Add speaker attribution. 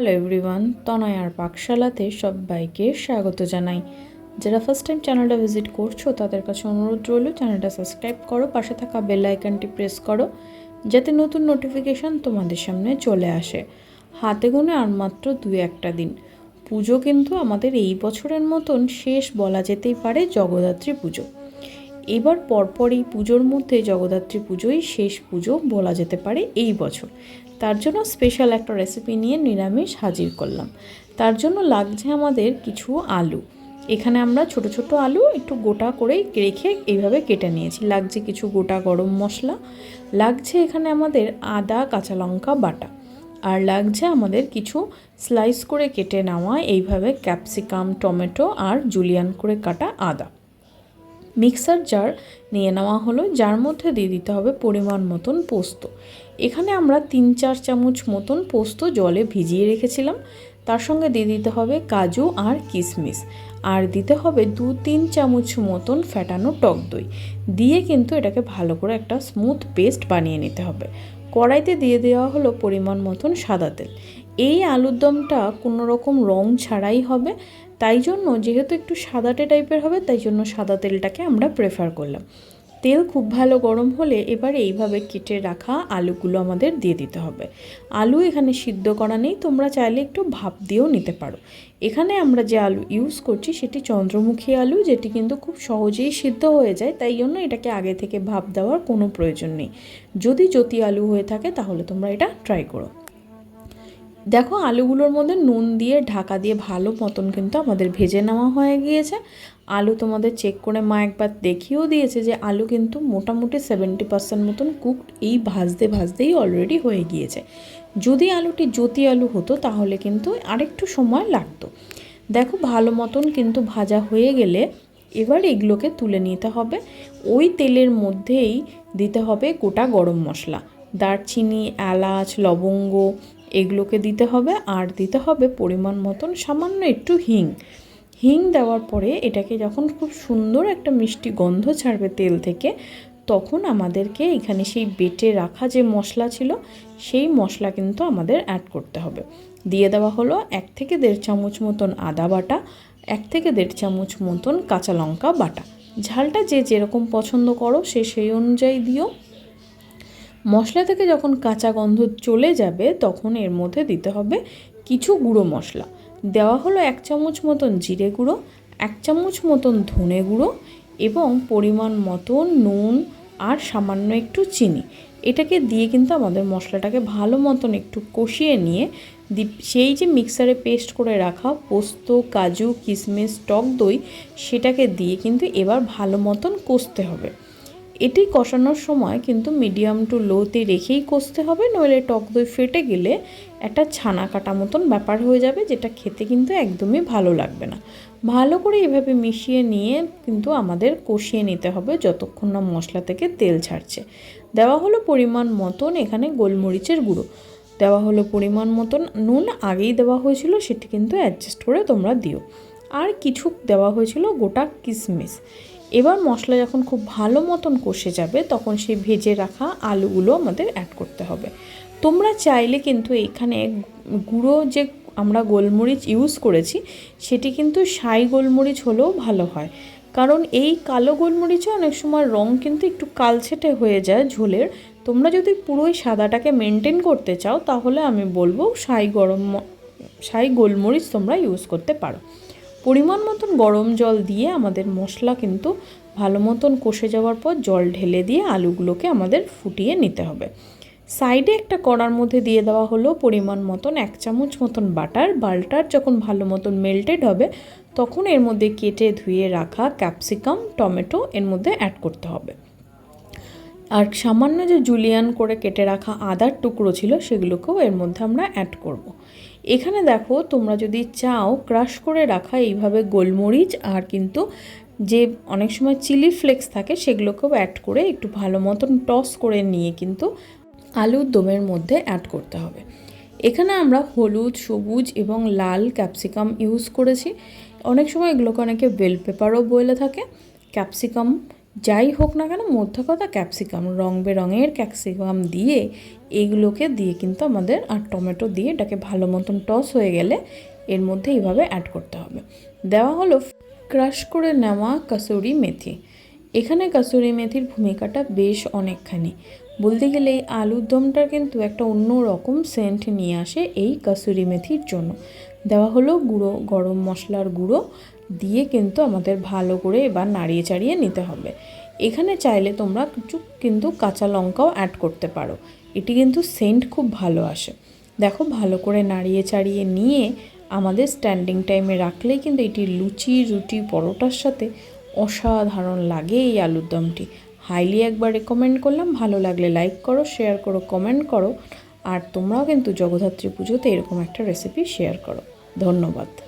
Speaker 1: Hello everyone তনয়ার পাকশালাতে সবাইকে স্বাগত জানাই। যারা ফার্স্ট টাইম চ্যানেলটা ভিজিট করছ, তাদের কাছে অনুরোধ রইল চ্যানেলটা সাবস্ক্রাইব করো, পাশে থাকা বেল আইকনটি প্রেস করো, যাতে নতুন নোটিফিকেশান তোমাদের সামনে চলে আসে। হাতে গুনে আর মাত্র দু একটা দিন। পুজো কিন্তু আমাদের এই বছরের মতন শেষ বলা যেতেই পারে জগদ্ধাত্রী পুজো। এবার পরপর এই পুজোর মধ্যে জগদ্ধাত্রী পুজোই শেষ পুজো বলা যেতে পারে এই বছর। তার জন্য স্পেশাল একটা রেসিপি নিয়ে নিরামিষ হাজির করলাম। তার জন্য লাগছে আমাদের কিছু আলু। এখানে আমরা ছোট ছোট আলু একটু গোটা করে রেখে এইভাবে কেটে নিয়েছি। লাগছে কিছু গোটা গরম মশলা, লাগছে এখানে আমাদের আদা, কাঁচা লঙ্কা, বাটা। আর লাগছে আমাদের কিছু স্লাইস করে কেটে নেওয়া এইভাবে ক্যাপসিকাম টমেটো আর জুলিয়ান করে কাটা আদা। মিক্সার জার নিয়ে নেওয়া হলো, যার মধ্যে দিয়ে দিতে হবে পরিমাণ মতন পোস্ত। এখানে আমরা তিন চার চামচ মতন পোস্ত জলে ভিজিয়ে রেখেছিলাম। তার সঙ্গে দিয়ে দিতে হবে কাজু আর কিশমিশ। আর দিতে হবে দু তিন চামচ মতন ফ্যাটানো টক দই। দিয়ে কিন্তু এটাকে ভালো করে একটা স্মুথ পেস্ট বানিয়ে নিতে হবে। কড়াইতে দিয়ে দেওয়া হলো পরিমাণ মতন সাদা তেল। এই আলুর দমটা কোনো রকম রং ছাড়াই হবে, তাই জন্য যেহেতু একটু সাদাটে টাইপের হবে, তাই জন্য সাদা তেলটাকে আমরা প্রেফার করলাম। তেল খুব ভালো গরম হলে এবার এইভাবে কেটে রাখা আলুগুলো আমাদের দিয়ে দিতে হবে। আলু এখানে সিদ্ধ করা নেই, তোমরা চাইলে একটু ভাপ দিয়েও নিতে পারো। এখানে আমরা যে আলু ইউজ করছি সেটি চন্দ্রমুখী আলু, যেটি কিন্তু খুব সহজেই সিদ্ধ হয়ে যায়, তাই জন্য এটাকে আগে থেকে ভাপ দেওয়ার কোনো প্রয়োজন নেই। যদি জ্যোতি আলু হয়ে থাকে, তাহলে তোমরা এটা ট্রাই করো। দেখো আলুগুলোর মধ্যে নুন দিয়ে, ঢাকা দিয়ে ভালো মতন কিন্তু আমাদের ভেজে নেওয়া হয়ে গিয়েছে। আলু তোমাদের চেক করে মা একবার দেখিয়েও দিয়েছে যে আলু কিন্তু মোটামুটি সেভেন্টি পার্সেন্ট মতন কুকড এই ভাজতে ভাজতেই অলরেডি হয়ে গিয়েছে। যদি আলুটি জ্যোতি আলু হতো তাহলে কিন্তু আরেকটু সময় লাগতো। দেখো ভালো মতন কিন্তু ভাজা হয়ে গেলে এবার এগুলোকে তুলে নিতে হবে। ওই তেলের মধ্যেই দিতে হবে গোটা গরম মশলা। দারচিনি, এলাচ, লবঙ্গ এগুলোকে দিতে হবে আর দিতে হবে পরিমাণ মতন সামান্য একটু হিং। হিং দেওয়ার পরে এটাকে যখন খুব সুন্দর একটা মিষ্টি গন্ধ ছাড়বে তেল থেকে, তখন আমাদেরকে এখানে সেই বেটে রাখা যে মশলা ছিল, সেই মশলা কিন্তু আমাদের অ্যাড করতে হবে। দিয়ে দেওয়া হলো এক থেকে দেড় চামচ মতন আদা বাটা, এক থেকে দেড় চামচ মতন কাঁচা লঙ্কা বাটা। ঝালটা যে যেরকম পছন্দ করো সে সেই অনুযায়ী দিও। মশলা থেকে যখন কাঁচা গন্ধ চলে যাবে, তখন এর মধ্যে দিতে হবে কিছু গুঁড়ো মশলা। দেওয়া হলো এক চামচ মতন জিরে গুঁড়ো, এক চামচ মতন ধনে গুঁড়ো এবং পরিমাণ মতন নুন আর সামান্য একটু চিনি। এটাকে দিয়ে কিন্তু আমাদের মশলাটাকে ভালো মতন একটু কষিয়ে নিয়ে সেই যে মিক্সারে পেস্ট করে রাখা পোস্ত, কাজু কিশমিশ টক দই, সেটাকে দিয়ে কিন্তু এবার ভালো মতন কষতে হবে। এটি কষানোর সময় কিন্তু মিডিয়াম টু লোতে রেখেই কষতে হবে, নইলে টক দই ফেটে গেলে একটা ছানা কাটা মতন ব্যাপার হয়ে যাবে যেটা খেতে কিন্তু একদমই ভালো লাগবে না। ভালো করে এভাবে মিশিয়ে নিয়ে কিন্তু আমাদের কষিয়ে নিতে হবে যতক্ষণ না মশলা থেকে তেল ছাড়ছে। দেওয়া হলো পরিমাণ মতন এখানে গোলমরিচের গুঁড়ো। দেওয়া হলো পরিমাণ মতন নুন, আগেই দেওয়া হয়েছিল সেটি কিন্তু অ্যাডজাস্ট করে তোমরা দিও। আর কিছু দেওয়া হয়েছিল গোটা কিশমিশ এবার মশলা যখন খুব ভালো মতন কষে যাবে, তখন সেই ভেজে রাখা আলুগুলো আমাদের অ্যাড করতে হবে। তোমরা চাইলে কিন্তু এখানে গুঁড়ো যে আমরা গোলমরিচ ইউজ করেছি, সেটি কিন্তু সাই গোলমরিচ হলেও ভালো হয়। কারণ এই কালো গোলমরিচও অনেক সময় রং কিন্তু একটু কালছেটে হয়ে যায় ঝোলের। তোমরা যদি পুরোই সাদাটাকে মেনটেন করতে চাও, তাহলে আমি বলব সাই গরম সাই গোলমরিচ তোমরা ইউজ করতে পারো। পরিমাণ মতন গরম জল দিয়ে আমাদের মশলা কিন্তু ভালো মতন কষে যাওয়ার পর জল ঢেলে দিয়ে আলুগুলোকে আমাদের ফুটিয়ে নিতে হবে। সাইডে একটা কড়ার মধ্যে দিয়ে দেওয়া হলো পরিমাণ মতন এক চামচ মতন বাটার। বাল্টার যখন ভালো মতন মেল্টেড হবে, তখন এর মধ্যে কেটে ধুয়ে রাখা ক্যাপসিকাম টমেটো এর মধ্যে অ্যাড করতে হবে। আর সামান্য যে জুলিয়ান করে কেটে রাখা আদার টুকরো ছিল, সেগুলোকেও এর মধ্যে আমরা অ্যাড করব। এখানে দেখো তোমরা যদি চাও ক্রাশ করে রাখা এইভাবে গোলমরিচ আর কিন্তু যে অনেক সময় চিলি ফ্লেক্স থাকে সেগুলোকেও অ্যাড করে একটু ভালো মতন টস করে নিয়ে কিন্তু আলুর দমের মধ্যে অ্যাড করতে হবে। এখানে আমরা হলুদ, সবুজ এবং লাল ক্যাপসিকাম ইউজ করেছি। অনেক সময় এগুলোকে অনেকে বেল পেপারও বলে থাকে। ক্যাপসিকাম যাই হোক না কেন মধ্য কথা ক্যাপসিকাম, রং বেরঙের ক্যাপসিকাম দিয়ে এইগুলোকে দিয়ে কিন্তু আমাদের আর টমেটো দিয়ে এটাকে ভালো মতন টস হয়ে গেলে এর মধ্যে এইভাবে অ্যাড করতে হবে। দেওয়া হলো ক্রাশ করে নেওয়া কাসুরি মেথি। এখানে কাসুরি মেথির ভূমিকাটা বেশ অনেকখানি। বলতে গেলে এই আলুর দমটার কিন্তু একটা অন্য রকম সেন্ট নিয়ে আসে এই কাসুরি মেথির জন্য। দেওয়া হলো গুঁড়ো, গরম মশলার গুঁড়ো দিয়ে কিন্তু আমাদের ভালো করে এবার নাড়িয়ে চাড়িয়ে নিতে হবে। এখানে চাইলে তোমরা কিছু কিন্তু কাঁচা লঙ্কাও অ্যাড করতে পারো। এটি কিন্তু সেন্ট খুব ভালো আসে। দেখো ভালো করে নাড়িয়ে চাড়িয়ে নিয়ে আমাদের স্ট্যান্ডিং টাইমে রাখলেই কিন্তু এটি লুচি, রুটি, পরোটার সাথে অসাধারণ লাগে এই আলুর দমটি। হাইলি একবার রেকমেন্ড করলাম। ভালো লাগলে লাইক করো শেয়ার করো কমেন্ট করো। আর তোমরাও কিন্তু জগদ্ধাত্রী পুজোতে এরকম একটা রেসিপি শেয়ার করো। ধন্যবাদ।